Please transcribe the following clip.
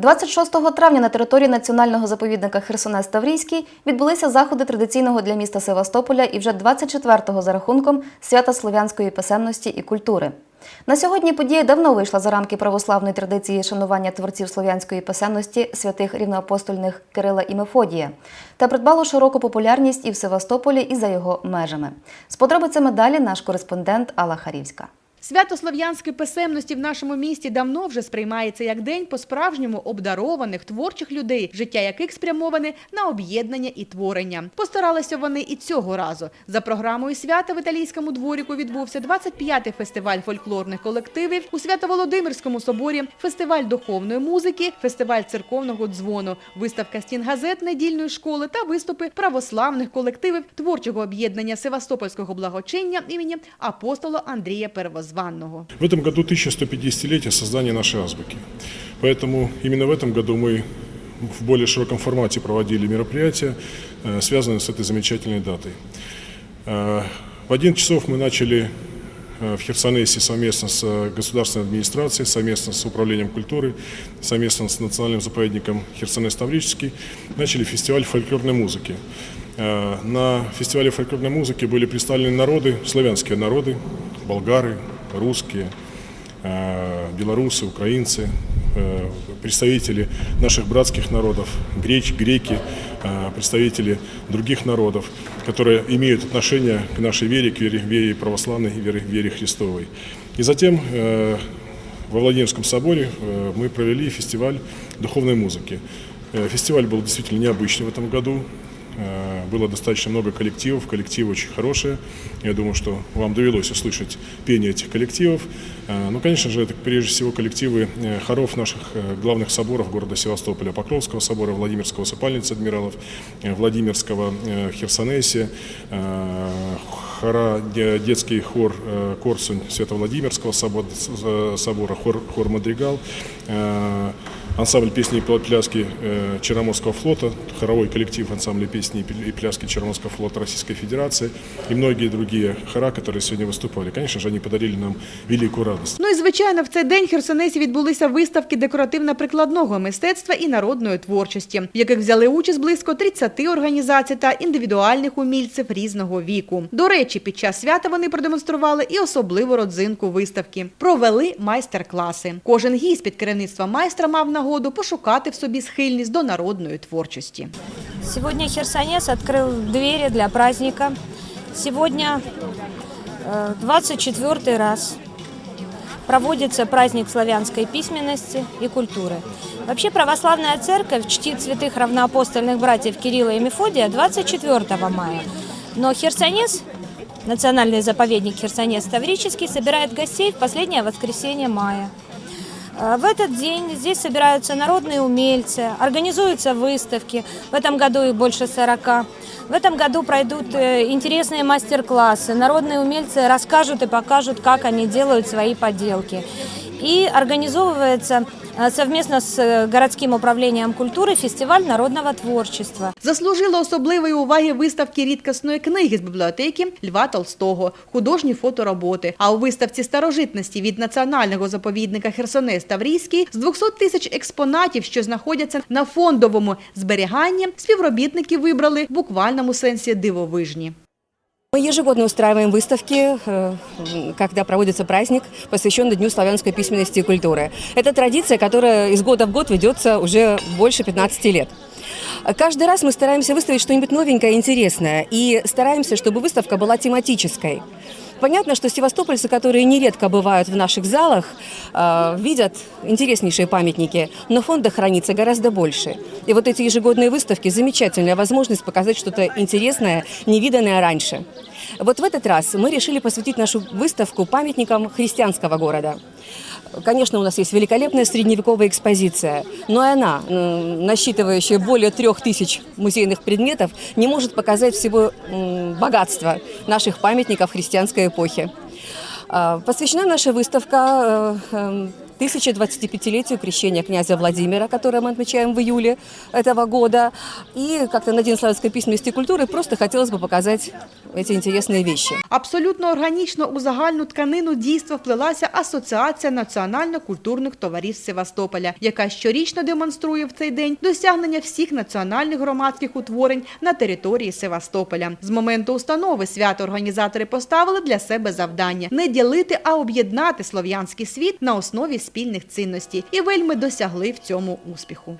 26 травня на території національного заповідника Херсонес Таврійський відбулися заходи традиційного для міста Севастополя і вже 24-го за рахунком свята слов'янської писемності і культури. На сьогодні подія давно вийшла за рамки православної традиції шанування творців слов'янської писемності святих рівноапостольних Кирила і Мефодія та придбало широку популярність і в Севастополі, і за його межами. З подробицями далі наш кореспондент Алла Харівська. Свято слов'янської писемності в нашому місті давно вже сприймається як день по-справжньому обдарованих творчих людей, життя яких спрямоване на об'єднання і творення. Постаралися вони і цього разу. За програмою свята в італійському дворіку відбувся 25-й фестиваль фольклорних колективів у Свято-Володимирському соборі, фестиваль духовної музики, фестиваль церковного дзвону, виставка стін газет недільної школи та виступи православних колективів творчого об'єднання Севастопольського благочиння імені апостола Андрія Первозванного. В этом году 1150-летие создания нашей азбуки. Поэтому именно в этом году мы в более широком формате проводили мероприятия, э, связанные с этой замечательной датой. Э, В 11 часов мы начали э, в Херсонесе совместно с государственной администрацией, совместно с управлением культуры, совместно с национальным заповедником Херсонес-Таврический, начали фестиваль фольклорной музыки. На фестивале фольклорной музыки были представлены народы, славянские народы, болгары, русские, э, белорусы, украинцы, э, представители наших братских народов, греч, греки, э, представители других народов, которые имеют отношение к нашей вере, к вере, вере православной и вере, вере Христовой. И затем во Владимирском соборе мы провели фестиваль духовной музыки. Фестиваль был действительно необычный в этом году. Э, Было достаточно много коллективов, коллективы очень хорошие. Я думаю, что вам довелось услышать пение этих коллективов. Э, Ну, конечно же, это прежде всего коллективы э, хоров наших главных соборов города Севастополя, Покровского собора, Владимирского Сопальницы Адмиралов, Владимирского Херсонесе, хора, де- детский хор Корсунь Свято-Владимирского собора, хор, хор Мадригал, ансамбль песни и пла- пляски э, Черноморского флота, хоровой коллектив ансамбля песни и пл- и пляски Черноморского флота Российской Федерации и многие другие хора, которые сегодня выступали. Конечно же, они подарили нам великую радость. Ну і звичайно, в цей день в Херсонесі відбулися виставки декоративно-прикладного мистецтва і народної творчості, в яких взяли участь близько 30 організацій та індивідуальних умільців різного віку. До речі, під час свята вони продемонстрували і особливу родзинку виставки. Провели майстер-класи. Кожен гість під керівництвом майстра мав нагоду пошукати в собі схильність до народної творчості. Сегодня Херсонес открыл двери для праздника. Сегодня э, 24 раз проводится праздник славянской письменности и культуры. Вообще православная церковь чтит святых равноапостольных братьев Кирилла и Мефодия 24 мая. Но Херсонес, национальный заповедник Херсонес Таврический, собирает гостей в последнее воскресенье мая. Э, В этот день здесь собираются народные умельцы, организуются выставки. В этом году их больше 40. В этом году пройдут э, интересные мастер-классы. Народные умельцы расскажут и покажут, как они делают свои поделки. И организовывается э, совместно с э, городским управлением культуры фестиваль народного творчества. Заслужила особливої уваги виставки рідкісної книги з бібліотеки Льва Толстого, художні фотороботи. А у виставці старожитності від національного заповідника Херсонес Таврійський з 200 тисяч експонатів, що знаходяться на фондовому зберіганні, співробітники вибрали в буквальному сенсі дивовижні. Мы ежегодно устраиваем выставки, э, когда проводится праздник, посвященный Дню славянской письменности и культуры. Это традиция, которая из года в год ведется уже больше 15 лет. Каждый раз мы стараемся выставить что-нибудь новенькое и интересное, и стараемся, чтобы выставка была тематической. Понятно, что севастопольцы, которые нередко бывают в наших залах, э, видят интереснейшие памятники, но фонда хранится гораздо больше. И вот эти ежегодные выставки – замечательная возможность показать что-то интересное, невиданное раньше. Вот в этот раз мы решили посвятить нашу выставку памятникам христианского города. Конечно, у нас есть великолепная средневековая экспозиция, но и она, м, насчитывающая более трех тысяч музейных предметов, не может показать всего м, богатства наших памятников христианской эпохи. А, Посвящена наша выставка э, э, 1025-летию крещения князя Владимира, которое мы отмечаем в июле этого года. И как-то на День славянской письменности и культуры просто хотелось бы показать эти интересные вещи. Абсолютно органічно у загальну тканину дійства вплилася Асоціація національно-культурних товариств Севастополя, яка щорічно демонструє в цей день досягнення всіх національних громадських утворень на території Севастополя. З моменту установи свято організатори поставили для себе завдання не ділити, а об'єднати слов'янський світ на основі спільних цінностей. І вельми досягли в цьому успіху.